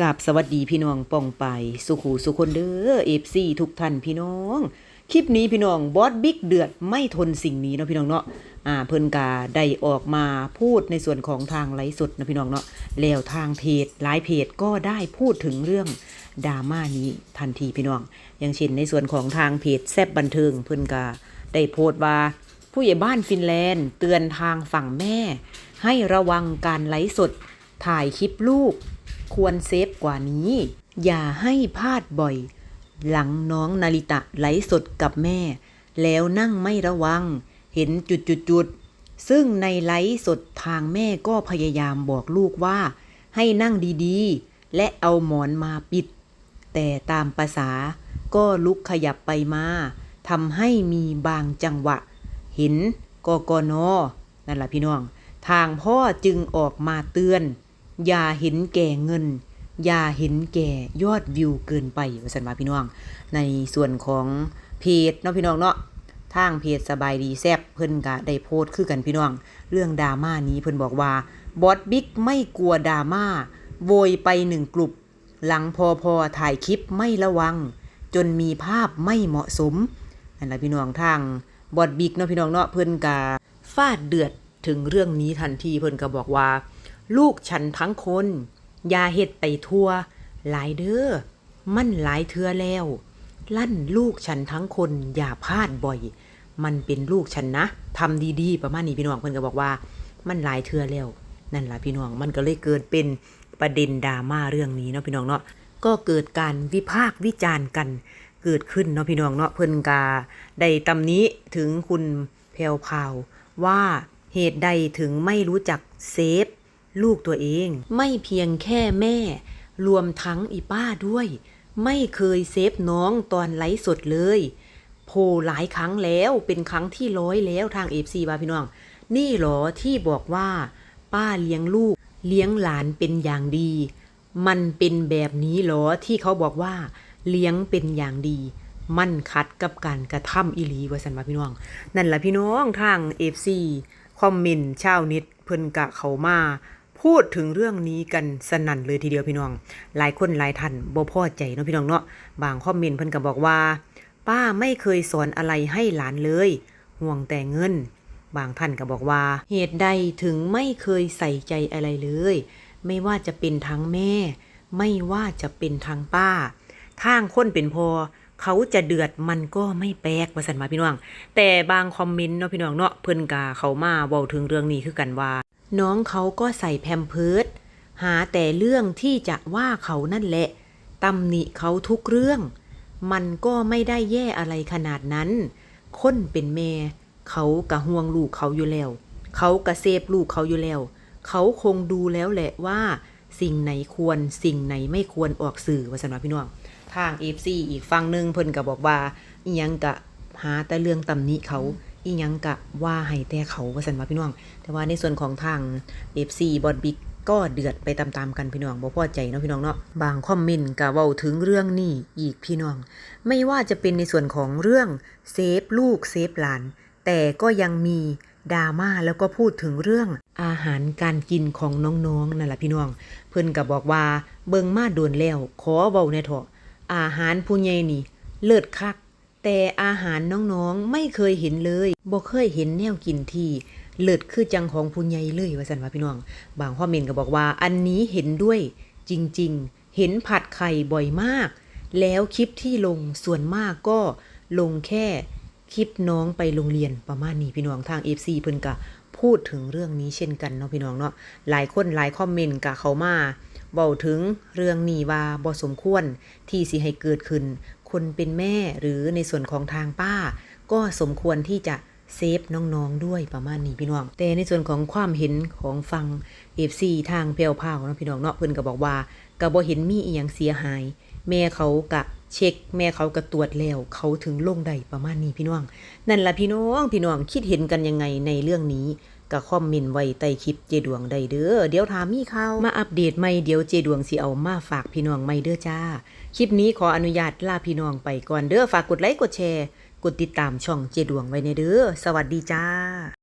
กับสวัสดีพี่น้องป่องไป สุขูสุคนเด้อเอฟซีทุกท่านพี่น้อง คลิปนี้พี่น้องบอสบิ๊กเดือดไม่ทนสิ่งนี้เนาะพี่น้องเนาะอ่าเพิ่นกาได้ออกมาพูดในส่วนของทางไลฟ์สดนะพี่น้องเนาะแล้วทางเพจหลายเพจก็ได้พูดถึงเรื่องดราม่านี้ทันทีพี่น้อง อย่างเช่นในส่วนของทางเพจแซบบันเทิงเพิ่นกาได้โพสต์ว่าผู้ใหญ่บ้านฟินแลนด์ เตือนทางฝั่งแม่ ให้ระวังการไลฟ์สด ถ่ายคลิปลูก ควรเซฟกว่านี้ อย่าให้พลาดบ่อย หลังน้องนาริตะไหลสดกับแม่ แล้วนั่งไม่ระวัง เห็นจุดๆๆซึ่งในไลฟ์สดทางแม่ก็พยายามบอกลูกว่า ให้นั่งดีๆ และเอาหมอนมาปิด แต่ตามภาษาก็ลุกขยับไปมาทำให้มีบางจังหวะ เห็นกกนนั่นแหละพี่น้อง ทางพ่อจึงออกมาเตือน อย่าเห็นแก่เงิน อย่าเห็นแก่ยอดวิวเกินไปว่าสันวาพี่น้อง ในส่วนของเพจเนาะพี่น้องเนาะทางเพจสบายดีแซบเพิ่นก็ได้โพสต์คือกันพี่น้อง เรื่องดราม่านี้เพิ่นบอกว่าบอสบิ๊กไม่กลัวดราม่าโวยไปหนึ่งกลุ่มหลังพอพอถ่ายคลิปไม่ระวัง จนมีภาพไม่เหมาะสมนั่นแหละพี่น้องทางบอสบิ๊กเนาะพี่น้องเนาะเพิ่นกาฟาดเดือดถึงเรื่องนี้ทันทีเพิ่นก็บอกว่า ลูกฉันทั้งคน อย่าเฮ็ดไปทั่ว หลายเด้อ มันหลายเทือแล้ว ลั่นลูกฉันทั้งคน อย่าพลาดบ่อย มันเป็นลูกฉันนะทำดีๆ ประมาณนี้พี่น้องเพิ่นก็บอกว่า มันหลายเทือแล้ว นั่นล่ะพี่น้อง มันก็เลยเกิดเป็นประเด็นดราม่าเรื่องนี้เนาะพี่น้องเนาะ ก็เกิดการวิพากษ์วิจารณ์กันเกิดขึ้นเนาะพี่น้องเนาะเพิ่นกาได้ตำนี้ถึงคุณแพรวพาวว่าเหตุใดถึงไม่รู้จักเซฟ ลูกตัวเอง ไม่เพียงแค่แม่ รวมทั้งอีป้าด้วย ไม่เคยเซฟน้องตอนไลฟ์สดเลย โพลหลายครั้งแล้วเป็นครั้งที่ร้อยแล้วทางเอฟซีบาพี่น้อง นี่หรอที่บอกว่า ป้าเลี้ยงลูก เลี้ยงหลานเป็นอย่างดี มันเป็นแบบนี้หรอที่เขาบอกว่า เลี้ยงเป็นอย่างดีมันขัดกับการกระทำอีหลีวสันว่าพี่น้อง นั่นแหละพี่น้องทางเอฟซีคอมเมนต์ชาวน็ตเพิ่นกะเขามา พูดถึงเรื่องนี้กันสนั่นเลยทีเดียวพี่น้อง หลายคนหลายท่านบ่พอใจเนาะพี่น้องเนาะ บางคอมเมนต์เพิ่นก็บอกว่า ป้าไม่เคยสอนอะไรให้หลานเลย ห่วงแต่เงิน บางท่านก็บอกว่า เหตุใดถึงไม่เคยใส่ใจอะไรเลย ไม่ว่าจะเป็นทั้งแม่ ไม่ว่าจะเป็นทั้งป้า ทางคนเป็นพอเขาจะเดือดมันก็ไม่แปลกว่าสันมาพี่น้อง แต่บางคอมเมนต์เนาะพี่น้องเนาะเพิ่อนกาเขามาเว้าถึงเรื่องนี้คือกันว่า น้องเขาก็ใส่แพมเพิร์ดหาแต่เรื่องที่จะว่าเขานั่นแหละตำหนิเขาทุกเรื่อง มันก็ไม่ได้แย่อะไรขนาดนั้น คนเป็นแม่ เขากะห่วงลูกเขาอยู่แล้ว เขากะเซฟลูกเขาอยู่แล้ว เขาคงดูแล้วแหละว่า สิ่งไหนควรสิ่งไหนไม่ควรออกสื่อว่าสันว่าพี่น้อง ทางเอฟซีอีกฝั่งหนึ่งเพิ่นก็บอกว่ายังกะหาแต่เรื่องตำหนิเขา อีหยังกะว่าให้แต่เขาว่าสันว่าพี่น้อง แต่ว่าในส่วนของทาง FC บอดบิ๊กก็เดือดไปตามๆกันพี่น้องบ่พอใจเนาะพี่น้องเนาะบางคอมเมนต์ก็เว้าถึงเรื่องนี้อีกพี่น้อง ไม่ว่าจะเป็นในส่วนของเรื่องเซฟลูกเซฟหลาน แต่ก็ยังมีดราม่าแล้วก็พูดถึงเรื่องอาหารการกินของน้องๆนั่นแหละพี่น้อง เพิ่นก็บบอกว่าเบิงมาโดนแล้ว ขอเว้าแน่เถอะอาหารผู้ใหญ่นี่ เลิศคัก แต่อาหารน้องๆไม่เคยเห็นเลยบ่เคยเห็นแนวกินที่เลิศคือจังของผู้ใหญ่เลยว่าสันว่าพี่น้อง บางคอมเมนต์ก็บอกว่า อันนี้เห็นด้วยจริงๆ เห็นผัดไข่บ่อยมาก แล้วคลิปที่ลงส่วนมากก็ลงแค่คลิปน้องไปโรงเรียนประมาณนี้พี่น้องทาง FC เพิ่นก็พูดถึงเรื่องนี้เช่นกันเนาะพี่น้องเนาะหลายคนหลายคอมเมนต์ก็เขามา เบาถึงเรื่องหนีว่าบ่สมควรที่สิให้เกิดขึ้น คนเป็นแม่หรือในส่วนของทางป้า ก็สมควรที่จะเซฟน้องๆด้วยประมาณนี้พี่น้อง แต่ในส่วนของความเห็นของฟัง FC ทางเพลวพาวเนะพี่น้องเนาะเพิ่นก็บอกว่าก็บ่เห็นมีอีหยังเสียหาย แม่เขากะเช็ค แม่เขากะตรวจแล้ว เขาถึงลงได้ประมาณนี้พี่น้อง นั่นละพี่น้องพี่น้องคิดเห็นกันยังไงในเรื่องนี้ ก็คอมเมนต์ไว้ใต้คลิปเจดวงได้เด้อเดี๋ยวถามมีข่าวมาอัปเดตใหม่เดี๋ยวเจดวงสิเอามาฝากพี่น้องใหม่เด้อจ้า คลิปนี้ขออนุญาตลาพี่น้องไปก่อนเด้อฝากกดไลค์กดแชร์ กดติดตามช่องเจดวงไว้ในเด้อสวัสดีจ้า